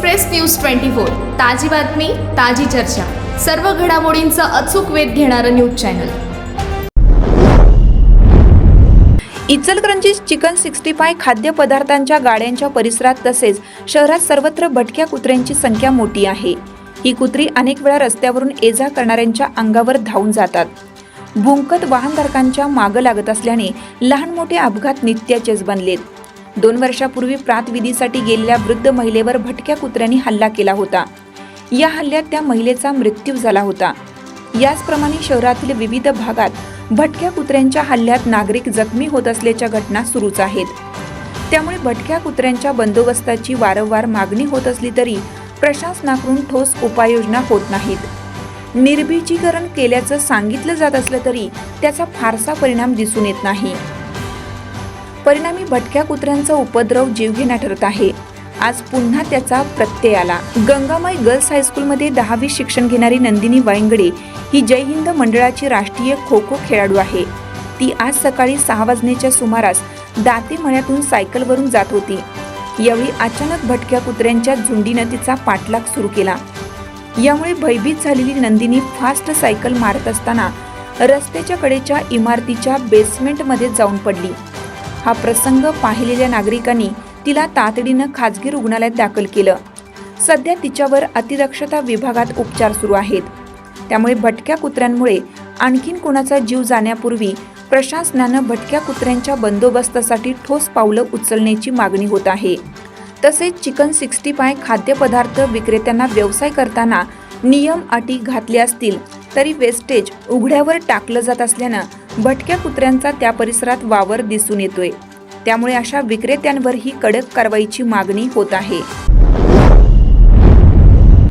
Express news twenty four ताजी बातमी ताजी चर्चा. सर्व घडामोडींचा अचूक वेध घेणारं news channel. Ichalkaranji chicken sixty five खाद्यपदार्थांच्या गाड्यांच्या परिसरात तसेच शहरात सर्वत्र भटक्या कुत्र्यांची संख्या मोठी आहे. ही कुत्री अनेक वेळा रस्त्यावरून ये करणाऱ्यांच्या अंगावर धावून जातात. भुंकत वाहनधारकांच्या मागं लागत असल्याने लहान मोठे अपघात नित्याचेच बनलेत. दोन वर्षापूर्वी प्रातविधीसाठी गेलेल्या वृद्ध महिलेवर भटक्या कुत्र्यांनी हल्ला केला होता. या हल्ल्यात त्या महिलेचा मृत्यू झाला होता. याचप्रमाणे शहरातील विविध भागात भटक्या कुत्र्यांच्या हल्ल्यात नागरिक जखमी होत असल्याच्या घटना सुरूच आहेत. त्यामुळे भटक्या कुत्र्यांच्या बंदोबस्ताची वारंवार मागणी होत असली तरी प्रशासनाकडून ठोस उपाययोजना होत नाहीत. निर्बीजीकरण केल्याचं सांगितलं जात असलं तरी त्याचा फारसा परिणाम दिसून येत नाही. परिणामी भटक्या कुत्र्यांचा उपद्रव जीवघेणा ठरत आहे. आज पुन्हा त्याचा प्रत्यय आला. गंगामाई गर्ल्स हायस्कूलमध्ये दहावी शिक्षण घेणारी नंदिनी वायंगडे ही जय हिंद मंडळाची राष्ट्रीय खो खो खेळाडू आहे. ती आज सकाळी सहा वाजण्याच्या सुमारास दाते मळ्यातून सायकलवरून जात होती. यावेळी अचानक भटक्या कुत्र्यांच्या झुंडीनं तिचा पाठलाग सुरू केला. यामुळे भयभीत झालेली नंदिनी फास्ट सायकल मारत असताना रस्त्याच्या कडेच्या इमारतीच्या बेसमेंटमध्ये जाऊन पडली. हा प्रसंग पाहिलेल्या नागरिकांनी तिला तातडीनं खाजगी रुग्णालयात दाखल केलं. सध्या तिच्यावर अतिदक्षता विभागात उपचार सुरू आहेत. त्यामुळे भटक्या कुत्र्यांमुळे आणखीन कोणाचा जीव जाण्यापूर्वी प्रशासनानं भटक्या कुत्र्यांच्या बंदोबस्तासाठी ठोस पावलं उचलण्याची मागणी होत आहे. तसेच चिकन सिक्स्टी फाय खाद्यपदार्थ विक्रेत्यांना व्यवसाय करताना नियम अटी घातले असतील तरी वेस्टेज उघड्यावर टाकलं जात असल्यानं भटक्या कुत्र्यांचा त्या परिसरात वावर दिसून येतोय. त्यामुळे अशा विक्रेत्यांवरही कडक कारवाईची मागणी होत आहे.